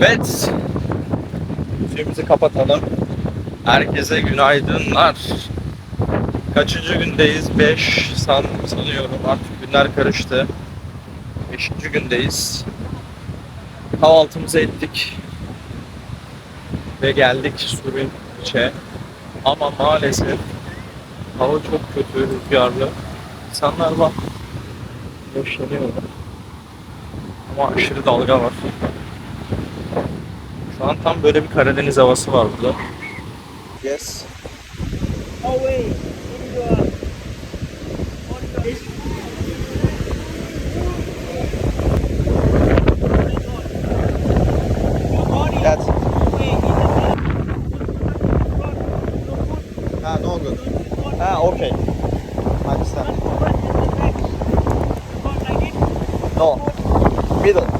Evet. Müziğimizi kapatalım. Herkese günaydınlar. Kaçıncı gündeyiz? 5 san, sanıyorum. Artık günler karıştı. 5. gündeyiz. Kahvaltımızı ettik. Ve geldik Suriç'e. Ama maalesef hava çok kötü, rüzgarlı. İnsanlar bak yaşlanıyorlar. Ama aşırı dalga var. Şu an tam böyle bir Karadeniz havası var burada. Yes. That's Ah, no good. Ah, okay. Understand. No. Middle.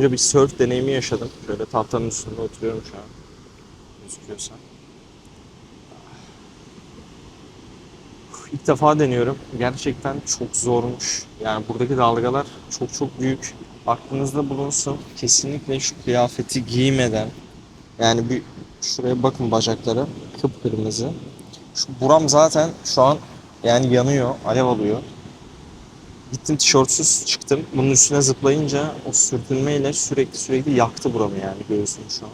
Önce bir surf deneyimi yaşadım. Şöyle tahtanın üstünde oturuyorum şu an. Gözüküyorsa. İlk defa deniyorum. Gerçekten çok zormuş. Yani buradaki dalgalar çok çok büyük. Aklınızda bulunsun. Kesinlikle şu kıyafeti giymeden yani bir şuraya bakın bacakları kıpkırmızı. Şu buram zaten şu an yani yanıyor, alev alıyor. Gittim tişörtsüz çıktım. Bunun üstüne zıplayınca o sürtünmeyle sürekli sürekli yaktı buramı yani göğsüm şu an.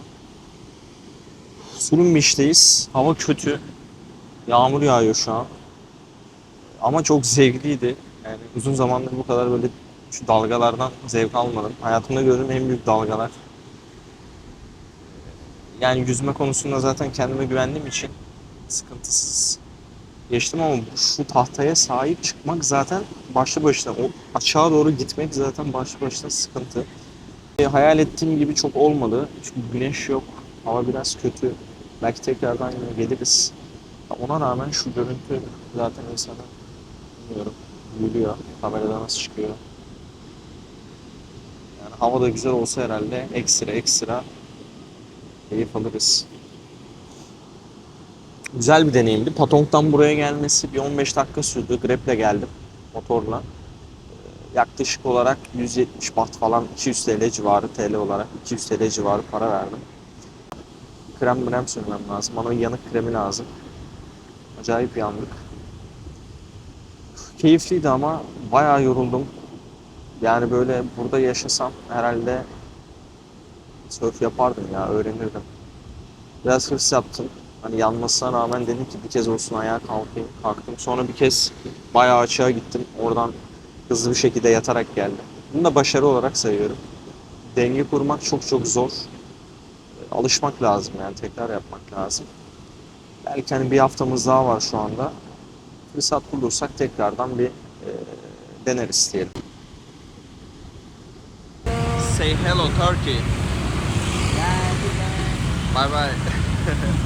Sunum Beach'teyiz. Hava kötü. Yağmur yağıyor şu an. Ama çok zevkliydi. Yani uzun zamandır bu kadar böyle şu dalgalardan zevk almadım. Hayatımda gördüğüm en büyük dalgalar. Yani yüzme konusunda zaten kendime güvendiğim için sıkıntısız geçtim ama şu tahtaya sahip çıkmak zaten başlı başına o aşağı doğru gitmek zaten başlı başına sıkıntı. E, hayal ettiğim gibi çok olmadı. Çünkü güneş yok. Hava biraz kötü. Belki tekrardan yine geliriz. Ona rağmen şu görüntü zaten insanı bilmiyorum gülüyor. Kamerada nasıl çıkıyor. Yani hava da güzel olsa herhalde ekstra ekstra keyif alırız. Güzel bir deneyimdi. Patong'dan buraya gelmesi bir 15 dakika sürdü. Grab'le geldim motorla. Ee, Yaklaşık olarak 170 baht falan 200 TL civarı TL olarak 200 TL civarı para verdim. Krem mrem sürmem lazım. Bana yanık kremi lazım. Acayip yandık. Keyifliydi ama bayağı yoruldum. Yani böyle burada yaşasam herhalde surf yapardım ya öğrenirdim. Biraz hırs yaptım. Hani yanmasına rağmen dedim ki bir kez olsun ayağa kalkayım. Kalktım. Sonra bir kez bayağı açığa gittim. Oradan hızlı bir şekilde yatarak geldim. Bunu da başarı olarak sayıyorum. Denge kurmak çok çok zor. Alışmak lazım yani tekrar yapmak lazım. Belki hani bir haftamız daha var şu anda. Fırsat bulursak tekrardan bir e, deneriz diyelim. Say hello Turkey. Bye bye.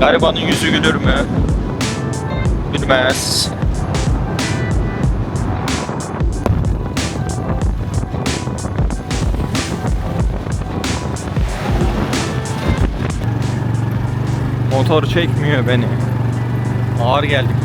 garibanın yüzü gülür mü? Gülmez. Motor çekmiyor beni. Ağır geldik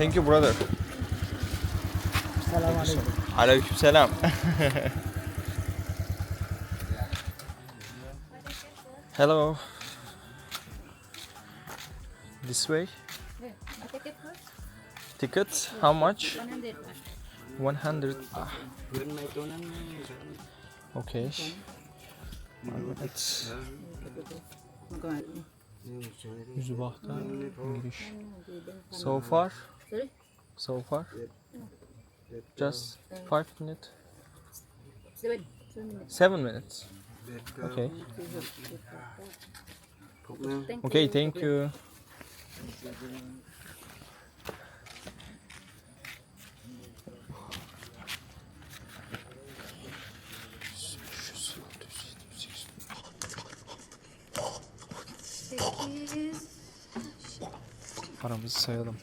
Thank you, brother. Aleyküm selam. Hello. This way. ticket how much? 100 100. Ah. Okay. Evet. Yüzübahta giriş. So far? Sorry? So far? Uh, Just 5 minutes? 7. 7 minutes. 7. Uh, okay. Thank Okay, you. thank you. Sekiz. Paramızı sayalım.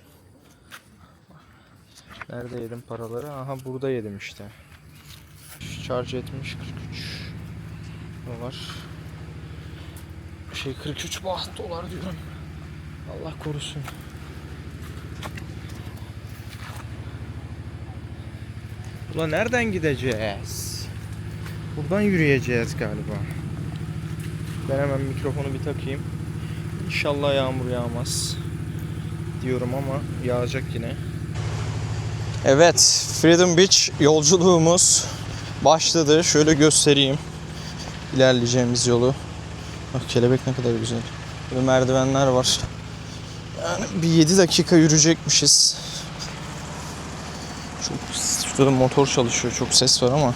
Nerede yedim paraları? Aha burada yedim işte. Charge etmiş 43 dolar. Şey 43 baht dolar diyorum. Allah korusun. Ulan nereden gideceğiz? Buradan yürüyeceğiz galiba. Ben hemen mikrofonu bir takayım. İnşallah yağmur yağmaz diyorum ama yağacak yine. Evet, Freedom Beach yolculuğumuz başladı. Şöyle göstereyim ilerleyeceğimiz yolu. Bak kelebek ne kadar güzel. Böyle merdivenler var. Yani bir 7 dakika yürüyecekmişiz. Çok şurada motor çalışıyor. Çok ses var ama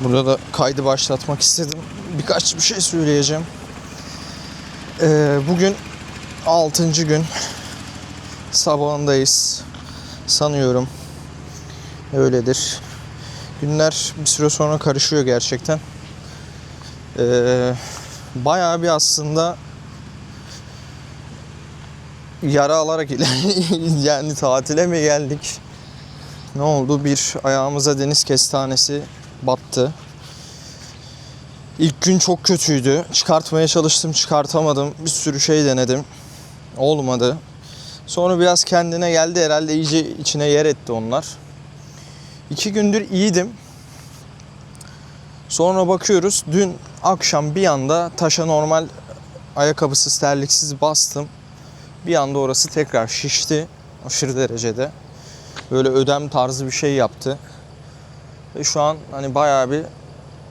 burada da kaydı başlatmak istedim. Birkaç bir şey söyleyeceğim. Ee, bugün 6. gün sabahındayız sanıyorum. Öyledir. Günler bir süre sonra karışıyor gerçekten. Ee, bayağı bir aslında yara alarak yani tatile mi geldik? Ne oldu? Bir ayağımıza deniz kestanesi battı. İlk gün çok kötüydü. Çıkartmaya çalıştım, çıkartamadım. Bir sürü şey denedim. Olmadı. Sonra biraz kendine geldi herhalde iyice içine yer etti onlar. İki gündür iyiydim. Sonra bakıyoruz dün akşam bir anda taşa normal ayakkabısız terliksiz bastım. Bir anda orası tekrar şişti aşırı derecede. Böyle ödem tarzı bir şey yaptı. Ve şu an hani bayağı bir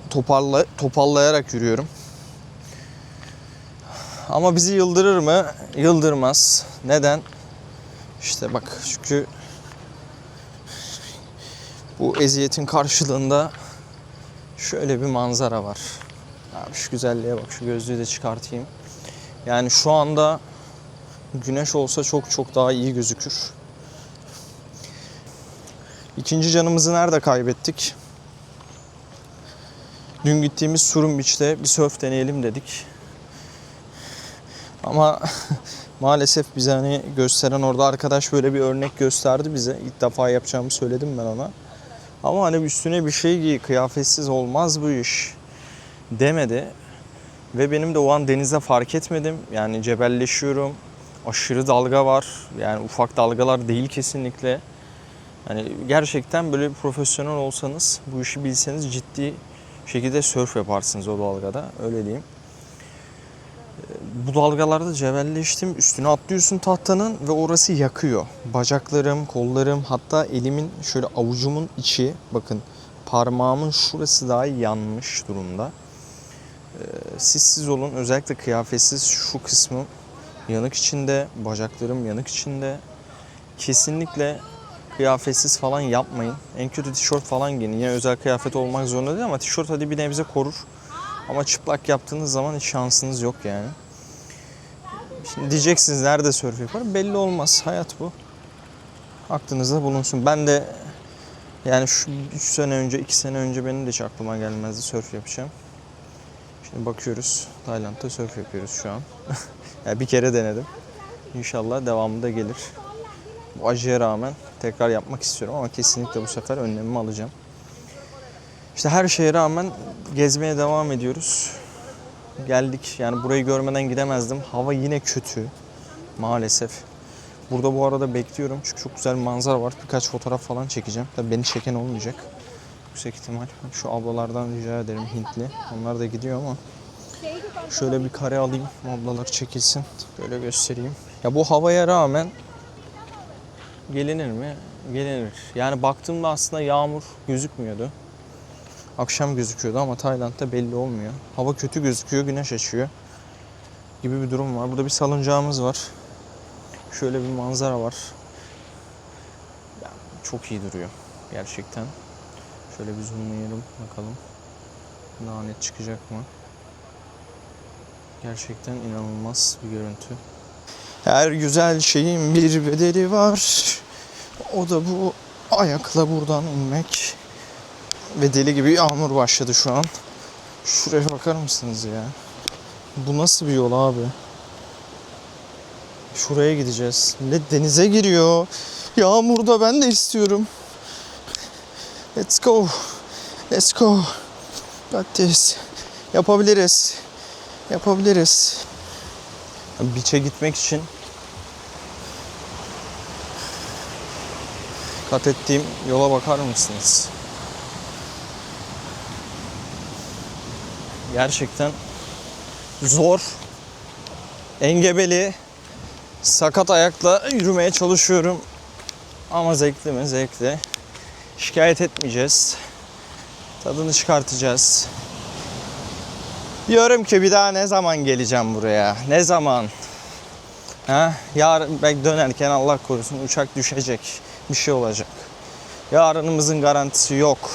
toparla, topallayarak yürüyorum. Ama bizi yıldırır mı? Yıldırmaz. Neden? İşte bak çünkü bu eziyetin karşılığında şöyle bir manzara var. Abi şu güzelliğe bak şu gözlüğü de çıkartayım. Yani şu anda güneş olsa çok çok daha iyi gözükür. İkinci canımızı nerede kaybettik? Dün gittiğimiz Surum Beach'te bir surf deneyelim dedik. Ama maalesef bize hani gösteren orada arkadaş böyle bir örnek gösterdi bize. İlk defa yapacağımı söyledim ben ona. Ama hani üstüne bir şey giy, kıyafetsiz olmaz bu iş demedi. Ve benim de o an denize fark etmedim. Yani cebelleşiyorum. Aşırı dalga var. Yani ufak dalgalar değil kesinlikle. Hani gerçekten böyle profesyonel olsanız, bu işi bilseniz ciddi şekilde surf yaparsınız o dalgada. Öyle diyeyim bu dalgalarda cebelleştim. Üstüne atlıyorsun tahtanın ve orası yakıyor. Bacaklarım, kollarım hatta elimin şöyle avucumun içi bakın parmağımın şurası dahi yanmış durumda. Ee, Sizsiz olun. Özellikle kıyafetsiz şu kısmım yanık içinde, bacaklarım yanık içinde. Kesinlikle kıyafetsiz falan yapmayın. En kötü tişört falan giyin. Yine özel kıyafet olmak zorunda değil ama tişört hadi bir nebze korur. Ama çıplak yaptığınız zaman hiç şansınız yok yani. Şimdi diyeceksiniz nerede sörf yaparım? Belli olmaz. Hayat bu. Aklınızda bulunsun. Ben de yani şu 3 sene önce, 2 sene önce benim de hiç aklıma gelmezdi sörf yapacağım. Şimdi bakıyoruz. Tayland'da sörf yapıyoruz şu an. yani bir kere denedim. İnşallah devamı da gelir. Bu acıya rağmen tekrar yapmak istiyorum ama kesinlikle bu sefer önlemimi alacağım. İşte her şeye rağmen gezmeye devam ediyoruz. Geldik yani burayı görmeden gidemezdim. Hava yine kötü maalesef. Burada bu arada bekliyorum çünkü çok güzel bir manzara var. Birkaç fotoğraf falan çekeceğim. Tabii beni çeken olmayacak. Yüksek ihtimal. Şu ablalardan rica ederim Hintli. Onlar da gidiyor ama. Şöyle bir kare alayım. Ablalar çekilsin. Böyle göstereyim. Ya bu havaya rağmen gelinir mi? Gelinir. Yani baktığımda aslında yağmur gözükmüyordu. Akşam gözüküyordu ama Tayland'da belli olmuyor. Hava kötü gözüküyor, güneş açıyor gibi bir durum var. Burada bir salıncağımız var. Şöyle bir manzara var. Çok iyi duruyor gerçekten. Şöyle bir zoomlayalım bakalım. Daha net çıkacak mı? Gerçekten inanılmaz bir görüntü. Her güzel şeyin bir bedeli var. O da bu ayakla buradan inmek. Ve deli gibi yağmur başladı şu an. Şuraya bakar mısınız ya? Bu nasıl bir yol abi? Şuraya gideceğiz. Millet denize giriyor. Yağmurda ben de istiyorum. Let's go. Let's go. Got this. Yapabiliriz. Yapabiliriz. Beach'e gitmek için kat ettiğim yola bakar mısınız? Gerçekten zor. Engebeli, sakat ayakla yürümeye çalışıyorum. Ama zevkli mi? Zevkli. Şikayet etmeyeceğiz. Tadını çıkartacağız. Diyorum ki bir daha ne zaman geleceğim buraya? Ne zaman? Ha? Yarın belki dönerken Allah korusun uçak düşecek. Bir şey olacak. Yarınımızın garantisi yok.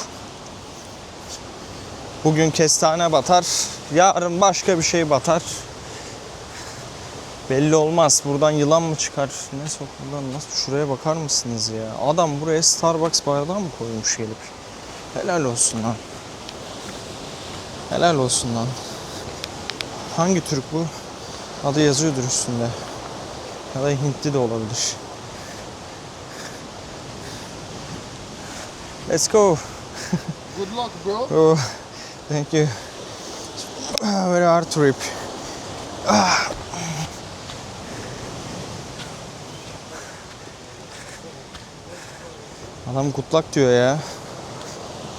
Bugün kestane batar, yarın başka bir şey batar. Belli olmaz. Buradan yılan mı çıkar? Ne sokuldan nasıl? Şuraya bakar mısınız ya? Adam buraya Starbucks bardağı mı koymuş gelip? Helal olsun lan. Helal olsun lan. Hangi Türk bu? Adı yazıyordur üstünde. Ya da Hintli de olabilir. Let's go. Good luck, bro. Thank you. Very hard trip. Ah. Adam kutlak diyor ya.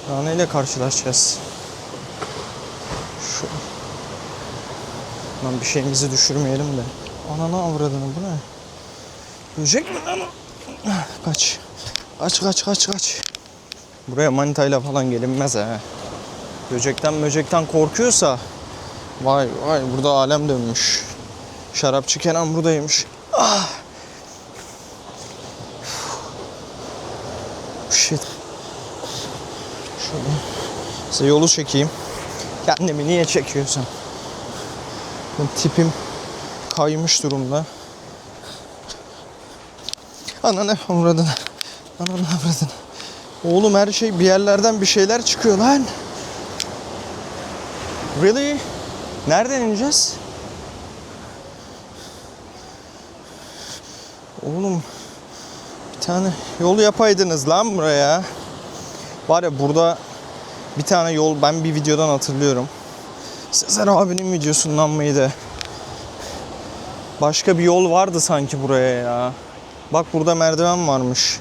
Daha neyle karşılaşacağız? Şu... Lan bir şeyimizi düşürmeyelim de. Ananı avradını bu ne? Böcek mi lan? Kaç. Kaç kaç kaç kaç. Buraya manitayla falan gelinmez ha. Böcekten böcekten korkuyorsa vay vay burada alem dönmüş. Şarapçı Kenan buradaymış. Ah. Shit. Şöyle size yolu çekeyim. Kendimi niye çekiyorsam. Benim tipim kaymış durumda. Ananı avradını. Ananı avradını. Oğlum her şey bir yerlerden bir şeyler çıkıyor lan. Really? Nereden ineceğiz? Oğlum bir tane yol yapaydınız lan buraya. Var ya burada bir tane yol ben bir videodan hatırlıyorum. Sezer abinin videosundan mıydı? Başka bir yol vardı sanki buraya ya. Bak burada merdiven varmış.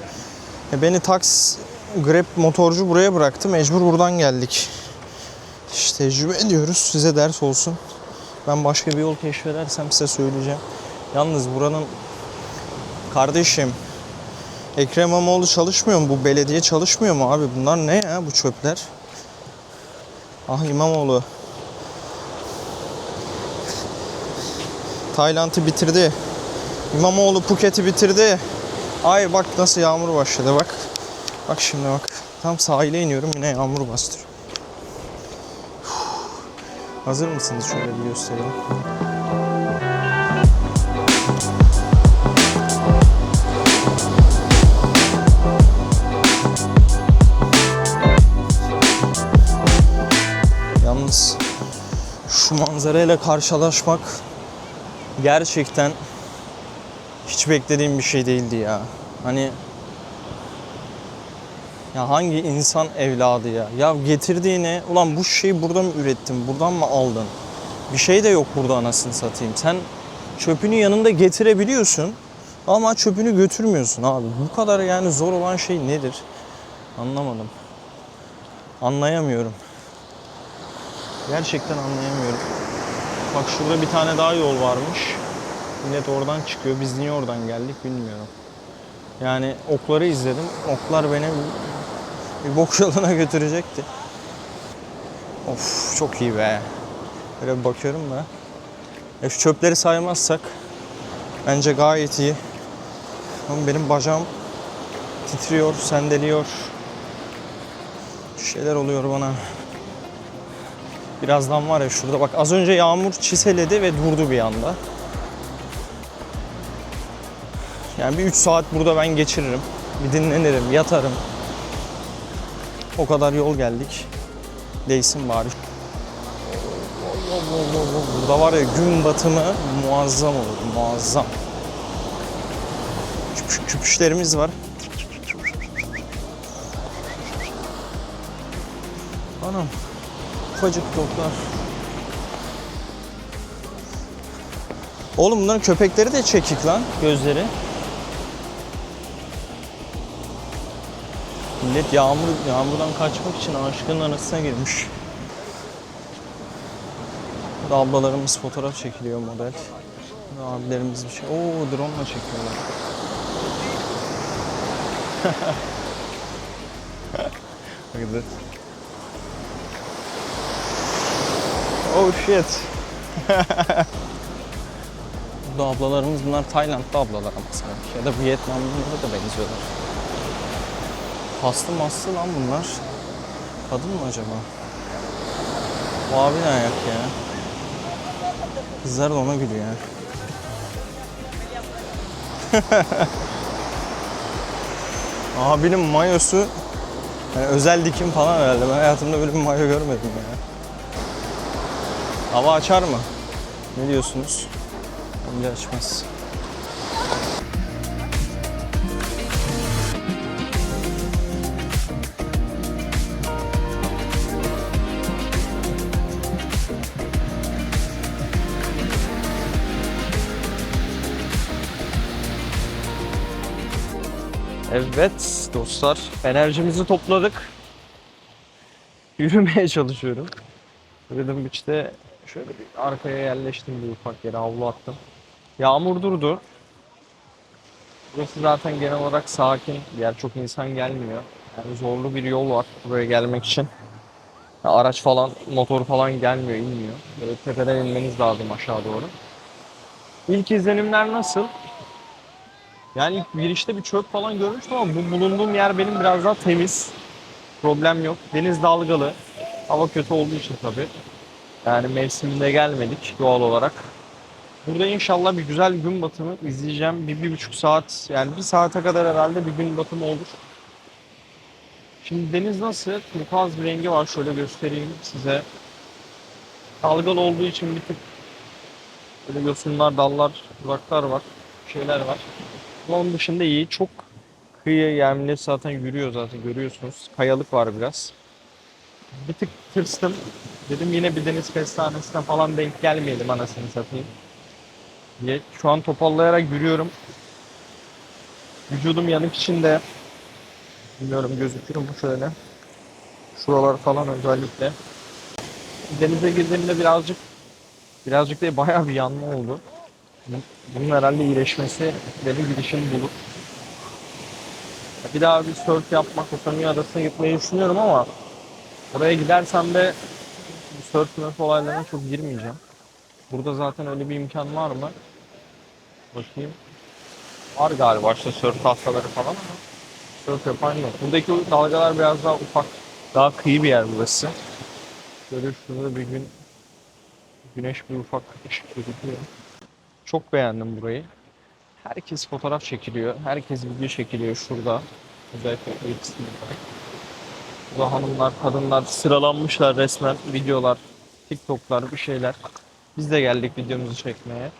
Beni taksi Grab motorcu buraya bıraktı. Mecbur buradan geldik. İşte tecrübe ediyoruz. Size ders olsun. Ben başka bir yol keşfedersem size söyleyeceğim. Yalnız buranın kardeşim Ekrem İmamoğlu çalışmıyor mu? Bu belediye çalışmıyor mu abi? Bunlar ne ya bu çöpler? Ah İmamoğlu. Tayland'ı bitirdi. İmamoğlu Phuket'i bitirdi. Ay bak nasıl yağmur başladı bak. Bak şimdi bak. Tam sahile iniyorum yine yağmur bastırıyor. Hazır mısınız? Şöyle bir göstereyim. Yalnız şu manzarayla karşılaşmak gerçekten hiç beklediğim bir şey değildi ya. Hani ya hangi insan evladı ya? Ya getirdiğine ulan bu şeyi burada mı ürettin? Buradan mı aldın? Bir şey de yok burada anasını satayım. Sen çöpünü yanında getirebiliyorsun ama çöpünü götürmüyorsun abi. Bu kadar yani zor olan şey nedir? Anlamadım. Anlayamıyorum. Gerçekten anlayamıyorum. Bak şurada bir tane daha yol varmış. Millet oradan çıkıyor. Biz niye oradan geldik bilmiyorum. Yani okları izledim. Oklar beni bir bok yoluna götürecekti. Of çok iyi be. Böyle bir bakıyorum da. E şu çöpleri saymazsak bence gayet iyi. Ama benim bacağım titriyor, sendeliyor. Bir şeyler oluyor bana. Birazdan var ya şurada bak az önce yağmur çiseledi ve durdu bir anda. Yani bir 3 saat burada ben geçiririm. Bir dinlenirim, yatarım. O kadar yol geldik. Değsin bari. Burada var ya gün batımı muazzam olur, muazzam. Küpüş, küpüşlerimiz var. Anam. Ufacık toplar. Oğlum bunların köpekleri de çekik lan gözleri. Millet yağmur yağmurdan kaçmak için ağaçların arasına girmiş. Burada ablalarımız fotoğraf çekiliyor model. Abilerimiz bir şey. Oo drone ile çekiyorlar. Look at. Oh shit. Burada ablalarımız bunlar Tayland'da ablalar ama sanki. Ya da Vietnamlılara da benziyorlar. Paslı maslı lan bunlar. Kadın mı acaba? O abi ne ayak ya? Kızlar da ona gülüyor. Abinin mayosu yani özel dikim falan herhalde. Ben hayatımda böyle bir mayo görmedim ya. Hava açar mı? Ne diyorsunuz? Bence açmaz. Evet dostlar enerjimizi topladık. Yürümeye çalışıyorum. Rhythm Beach'te şöyle bir arkaya yerleştim bir ufak yere havlu attım. Yağmur durdu. Burası zaten genel olarak sakin. Yer çok insan gelmiyor. Yani zorlu bir yol var buraya gelmek için. Ya araç falan, motor falan gelmiyor, inmiyor. Böyle tepeden inmeniz lazım aşağı doğru. İlk izlenimler nasıl? Yani ilk girişte bir çöp falan görmüştüm ama bu bulunduğum yer benim biraz daha temiz. Problem yok. Deniz dalgalı. Hava kötü olduğu için tabii. Yani mevsiminde gelmedik doğal olarak. Burada inşallah bir güzel gün batımı izleyeceğim. Bir, bir buçuk saat yani bir saate kadar herhalde bir gün batımı olur. Şimdi deniz nasıl? Turkuaz bir rengi var. Şöyle göstereyim size. Dalgalı olduğu için bir tık böyle yosunlar, dallar, duraklar var. Şeyler var. Ama onun dışında iyi. Çok kıyı yani millet zaten yürüyor zaten görüyorsunuz. Kayalık var biraz. Bir tık tırstım. Dedim yine bir deniz kestanesine falan denk gelmeyelim anasını satayım. Diye. Şu an topallayarak yürüyorum. Vücudum yanık içinde. Bilmiyorum gözükür mü şöyle. Şuralar falan özellikle. Denize girdiğimde birazcık birazcık değil bayağı bir yanma oldu. Bunun herhalde iyileşmesi benim gidişim bulur. Bir daha bir surf yapmak, Otomi Adası'na gitmeyi düşünüyorum ama oraya gidersem de bu surf olaylarına çok girmeyeceğim. Burada zaten öyle bir imkan var mı? Bakayım. Var galiba işte surf tahtaları falan ama surf yapan yok. Buradaki dalgalar biraz daha ufak. Daha kıyı bir yer burası. Şurada bir gün güneş bir ufak ışık gözüküyor. Çok beğendim burayı. Herkes fotoğraf çekiliyor. Herkes video çekiliyor şurada. Özellikle bu kısmında. Burada hanımlar, kadınlar sıralanmışlar resmen videolar, TikTok'lar bir şeyler. Biz de geldik videomuzu çekmeye.